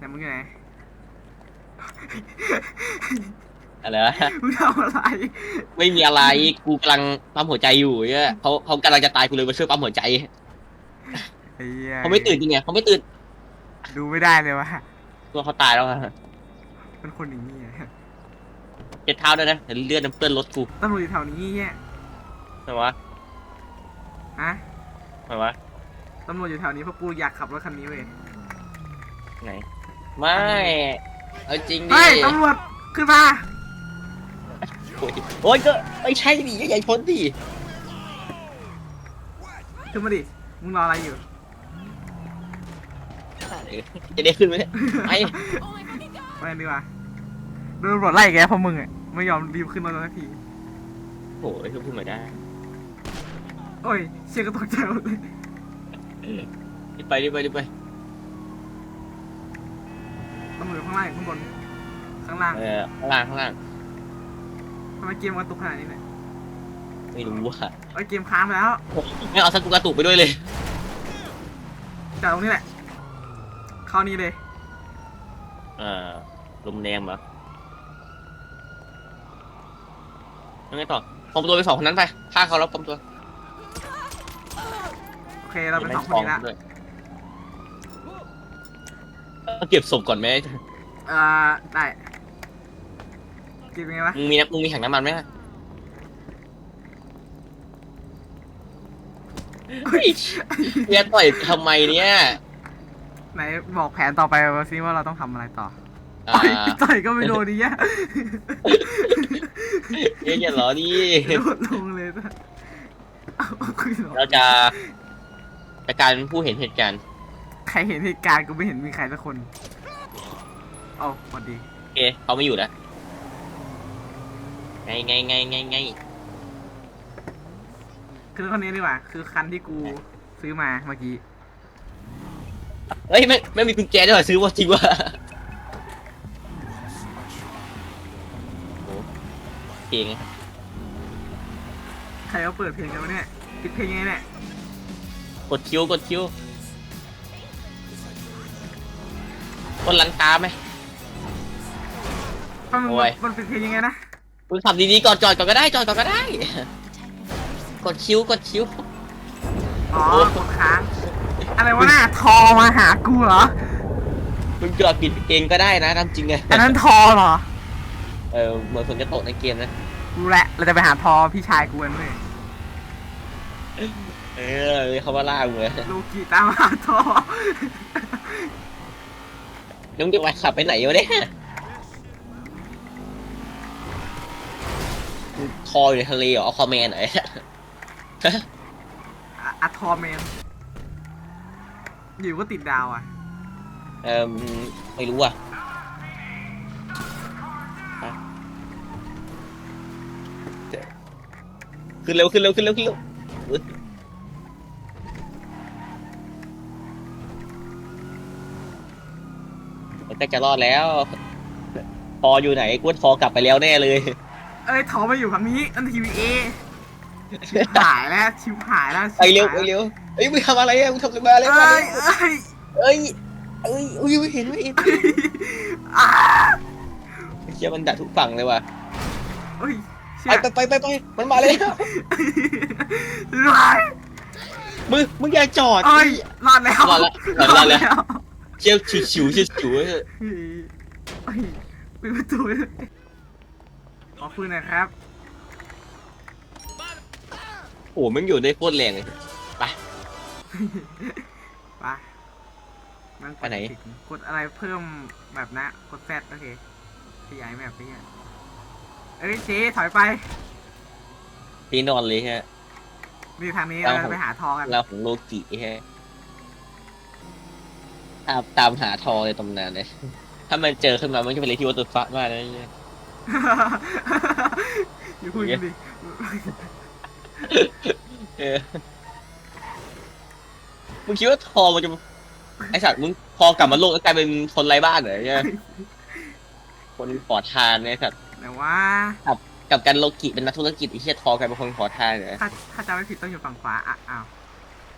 แต่มึงอยู่ไหนอะไรวะมึงทำอะไรไม่มีอะไรกูกำลังปั๊มหัวใจอยู่เนี่ยเขาเขากำลังจะตายกูเลยมาช่วยปั๊มหัวใจไอ้หี้ยเขาไม่ตื่นจริงไงเขาไม่ตื่นดูไม่ได้เลยวะตัวเขาตายแล้วอะเป็นคนอย่างนี้อะเจ็ดเท้าด้วยนะเดี๋ยวเลือดน้ำเปื้อนรถกูตำรวจอยู่แถวนี้เฮียทำไมวะฮะทำไมวะตำรวจอยู่แถวนี้เพราะกูอยากขับรถคันนี้เว้ยไหน ไม่ เอาจริงดิเฮ้ยตำรวจขึ้นมาโอ้ยโอ้ยก็ไม่ใช่ดิใหญ่พ้นดิขึ้นมาดิมึงรออะไรอยู่จะได้ขึ้นไหมเนี่ยไอ้ไปดีกว่าโดนตำรวจไล่แกเพราะมึงอะไม่ยอมรีบขึ้นรถสักทีโอ้ยเขาพูดมาได้โอ้ยเชี่ยก็ตกใจหมดเลยรีบไปรีบไปรีบไป ตำรวจอยู่ข้างล่างอยู่ข้างบน ข้างล่างเออข้างล่างข้างล่างทำไมเกมกระตุกขนาดนี้เนี่ยไม่รู้ว่าเอ้ยเกมค้างไปแล้วไม่เอาสักกูกระตุกไปด้วยเลยจอดตรงนี้แหละ เข้านี่เลย เอ่อลมแดงเหรอยังไงต่อปลอมตัวไปสองคนนั้นไปฆ่าเขาแล้วปลอมตัวโอเคเราเป็นสองคนนี้ละ ด้วย เอาเก็บศพก่อนไหมเอ่อได้เก็บยังไงวะมึงมีน้ำมึงมีถังน้ำมันไหมเฮ้ยเมียต่อยต่อยทำไมเนี่ยไหนบอกแผนต่อไปมาซิว่าเราต้องทำอะไรต่ออ่าต่อยต่อยก็ไม่โดนดิแย่เอ๊ะอย่าล้อดิโดดลงเลยนะเอาคุยหรอเราจะจะการเป็นผู้เห็นเหตุการณ์ ใครเห็นเหตุการณ์กูไม่เห็นมีใครสักคน เอาสวัสดี โอเคเขาไม่อยู่แล้วไงไงไงไงไงคือคนนี้ดีกว่า คือคันที่กูซื้อมาเมื่อกี้ เฮ้ยไม่ไม่มีกุญแจด้วยเหรอซื้อว่าจริงวะโอ้เพลงใครเขาเปิดเพลงกันวะเนี่ยปิดเพลงยังไงเนี่ย กดคิวกดคิว คนลังตาไหม มันโอ้ย มันปิดเพลงยังไงนะคุณขับดีๆก่อนจอดก่อนก็ได้จอดก่อนก็ได้ กดคิวกดคิวอ๋อกดค้างอะไรวะน่ะทอมาหากูเหรอคุณจอดปิดเองก็ได้นะตามจริงไงอันนั้นทอเหรอเออเหมือนฝนจะตกในเกมนะ กูแหละเราจะไปหาทอพี่ชายกูกันเลยเออเขาว่าล่ามึงเลยลูกิตามหาทอ น้องเด็กวัยขับไปไหนวะเนี่ยคออยู่ในทะเลเหรอเอาคอแมนไหนอยอะอะทอแมนอยู่ก็ติดดาวอะ เออไม่รู้อะฮะขึ้นเร็วขึ้นเร็วขึ้นเร็วขึ้นเร็ว กล้จะรอดแล้ว พออยู่ไหนกูว่าทอกลับไปแล้วแน่เลย เอ้ยทอมาอยู่ฝั่งนี้นั่นทีวีเอชิบหายแล้วชิบหายแล้วไปเร็วชิบไปหายแล้วเร็วเอ้ยมึงทำอะไรอะมึงทำอะไรมาแล้วเอ้ยเอ้ยเอ้ยเอ้ยอุ้ยไม่เห็นไม่เห็นอ้าเชี่ยมันดักทุกฝั่งเลยว่ะเอ้ยเชี่ไปยไปไปไปไปมันมาเลยรอดมึงมึงอย่าจอด เอ้ยรอดแล้วรอดแล้วรอดแล้ว เชี่ยวฉิวฉิวฉิวฉิวเฮ้ยเฮ้ยปิดประตูเลยขอคุยหน่อยครับ โอ้มันอยู่ได้โคตรแรงเลยไปไปมันกไปดไหน ถึงกดอะไรเพิ่มแบบนะ กดแซดโอเค ขยายแบบนี้อะเอ้ยเจ๊ถอยไป พี่นอนเลยฮะ นี่ทางนี้เอาเราจะไปหาทองกัน เราของโลกิฮะตามตามหาทองในตำนานเลย ถ้ามันเจอขึ้นมามันจะเป็นอะไรที่วัตถุฟ้ามากนะเนี่ย อย่าคุยกันดิเออมึงคิดว่าทองมันจะไอสัตว์มึงพอกลับมาโลกแล้วกลายเป็นคนไร้บ้านเหรอเนี่ยคนขอทานเนี่ยไอ้สัตว์แต่ว่ากับการโลกิเป็นนักธุรกิจไอ้เหี้ยทอกลายเป็นคนขอทานเหรอถ้าถ้าจำไม่ผิดต้องอยู่ฝั่งขวาอะอ้าว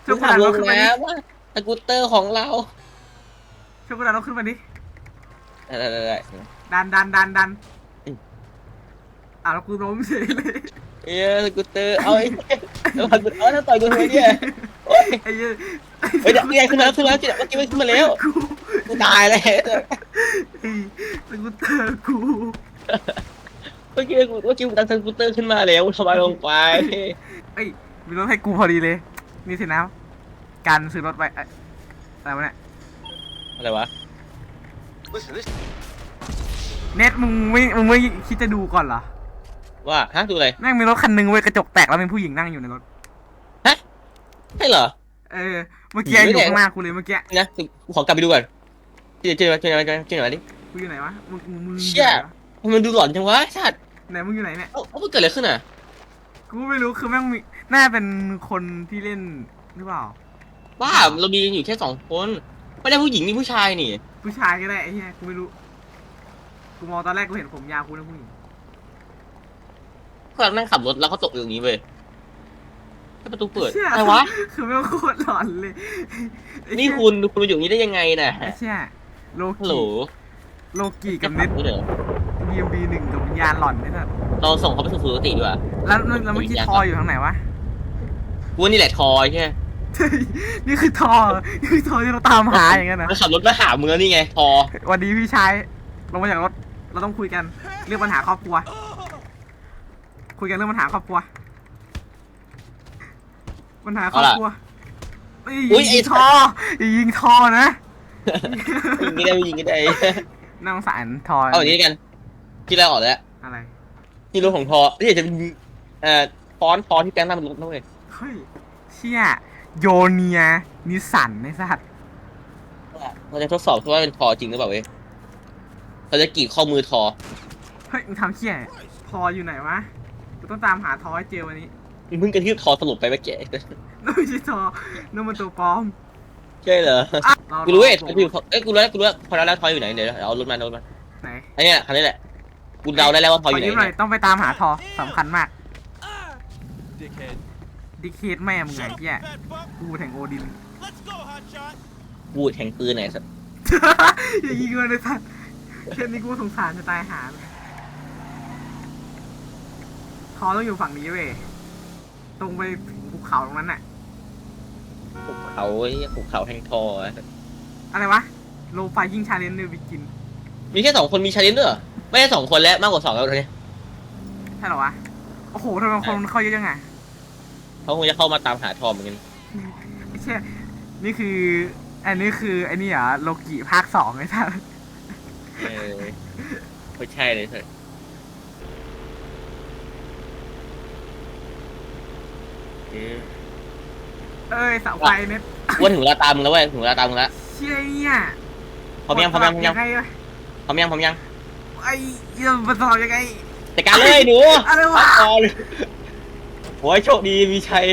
มึช่วยงกูขับดันลรงถขึ้นมาดิน้ำว่าสกูตเตอร์ของเรา ช่วยกูดันรถขึ้นมาดิได้ได้ได้ได้ดันดันดันดันอืมอะแล้วกูล้มเฉยเลยเอ้ยสกูตเตอร์เอาไอ้แล้วพันเอาแล้วต่อยกูทำไมเนี่ยโอ๊ยไอ้เหี้ยเฮ้ยเดี๋ยวนี่ไงขึ้นมาแล้วขึ้นมาแล้วเมื่อกี้มันขึ้นมาแล้วกูกูตายแล้วไอ้สกูตเตอร์กูเมื่อกี้กูเมื่อกี้กูดันสกูตเตอร์ขึ้นมาแล้วทำไมลงไปเอ้ยมีรถให้กูพอดีเลย นี่สินะการซื้อรถไปเอ้ยอะไรวะเนี่ย อะไรวะ Listen, this เน็ตมึงไม่มึงไม่คิดจะดูก่อนเหรอว่าฮะดูอะไรแม่งมีรถคันหนึงเว้ยกระจกแตกแล้วเป็นผู้หญิงนั่งอยู่ในรถ ใช่เหรอ เออเมื่อกี้หญิงไม่อยู่แดงข้างหน้ากูเลยเมื่อกี้นี่นะกูขอกลับไปดูก่อนที่ไหนที่ไหนที่ไหนที่ไหนดิ กูอยู่ไหนวะมึงมึงมึงเชี่ยทำไมมันดูหลอนจังวะชาติไหนมึงอยู่ไหนเนี่ยเอ้าเอ้ามันเกิดอะไรขึ้นอะกูไม่รู้คือแม่งมีน่าเป็นคนที่เล่นหรือเปล่าบ้าเรามีอยู่แค่สองคน ไม่ได้ผู้หญิงนี่ผู้ชายนี่ ผู้ชายก็ได้ไอ้เหี้ยกูไม่รู้ กูมองตอนแรกกูเห็นผมยาวกูนึกผู้หญิงก็นั่งขับรถแล้วเขาตกอยู่ตรงนี้เว้ยแล้วประตูเปิดชี่ยอะไรวะ คือแม่งโคตรหลอนเลยไอ้นี่เหี้ยคุณคุณมาอยู่ตรงนี้ได้ยังไงน่ะไอ้เชี่ยโลฮัลโหลกิโลกิกับเน็ตนี่เหรอ BMB หนึ่งกับวิญญาณหลอนนี่สัสเราส่งเขาไปสู่สุคติดีกว่า แล้วแล้วแล้วเมื่อกี้ทออยู่ทางไหนวะ กูว่านี่แหละทอยใช่ไหมเฮ้ย นี่คือทอนี่คือทอที่เราตามหาอย่างนั้นนะมันขับรถมาหาเมืองนี่ไงทอวันดีพี่ชายลงมาจากรถ เราต้องคุยกันเรื่องปัญหาครอบครัว คุยกันเรื่องปัญหาครอบครัว ปัญหาครอบครัวไอ้อุ๊ยไอ้ยิงทออย่ายิงทอนะยิงก็ได้ไม่ยิงก็ได้น่าสงสารทอเอาอย่างนี้กันที่เราออกแล้วอะไรนี่รถของทอนี่อยากจะเป็นเอ่อฟอนต์ทอที่แปลงหน้าเป็นรถนะเว้ยเฮ้ยเชี่ย โยเนียนิสสันไอ้สัตว์เราจะทดสอบว่าเป็นทอจริงหรือเปล่าเว้ยเราจะกรีดข้อมือทอ เฮ้ยมึงทำเชี่ยทออยู่ไหนวะกูต้องตามหาทอให้เจอวันนี้มึงกระทืบทอสลบไปเมื่อกี้นั่นไม่ใช่ทอนั่นมันตัวปลอมใช่เหรออะากูรู้เว้ยาทออยู่เอ้ยกูรู้แล้วกูรู้แล้วพอแล้วแล้วทออยู่ไหนเดี๋ยวเอารถมาเอารถมาไหนอันนี้แหละคันนี้แหละ กูเดาได้แล้วว่าทออยู่ไหนขยืมหน่อยต้องไปตามหาทอสำคัญมาก dickhead. ดิเคทแม่มึงไงเหี้ยกูแทงโอดิน Let's go, hotshot. บูดแทงปืนไหนสัตว์อย่ายิงเลยสัตว์แค่นี้กูสงสารจะตายหาเลยทอต้องอยู่ฝั่งนี้เว้ย ตรงไปถึงภูเขาตรงนั้นน่ะ ภูเขาไอ้เหี้ยภูเขาแห่งทออะอะไรวะ โลไฟยิ่งชาเลนจ์เนี่ยบิกิน มีแค่สองคนมีชาเลนจ์ด้วยเหรอไม่ใช่สองคนแล้วมากกว่าสองแล้วตอนนี้ ใช่เหรอวะ โอ้โหทำไมคนเข้าเยอะจังไง เขาคงจะเข้ามาตามหาทอเหมือนกันไม่ใช่นี่คือ อันนี้คือไอ้นี่เหรอโลกิภาคสองไอ้สัสเออไม่ใช่เลยเถอะเออเอ้ยเสาไฟเน็ตว่าถึงเวลาตามมึงแล้วเว้ยถึงเวลาตามมึงแล้วเชี่ยเนี่ยพร้อมยังพร้อมยังพร้อมยังไงวะพร้อมยังพร้อมยังไอ้เหี้ยมันสอบยังไงจัดการเลยหนูอะไรวะเอาเลย โอ้ยโชคดีมีชัย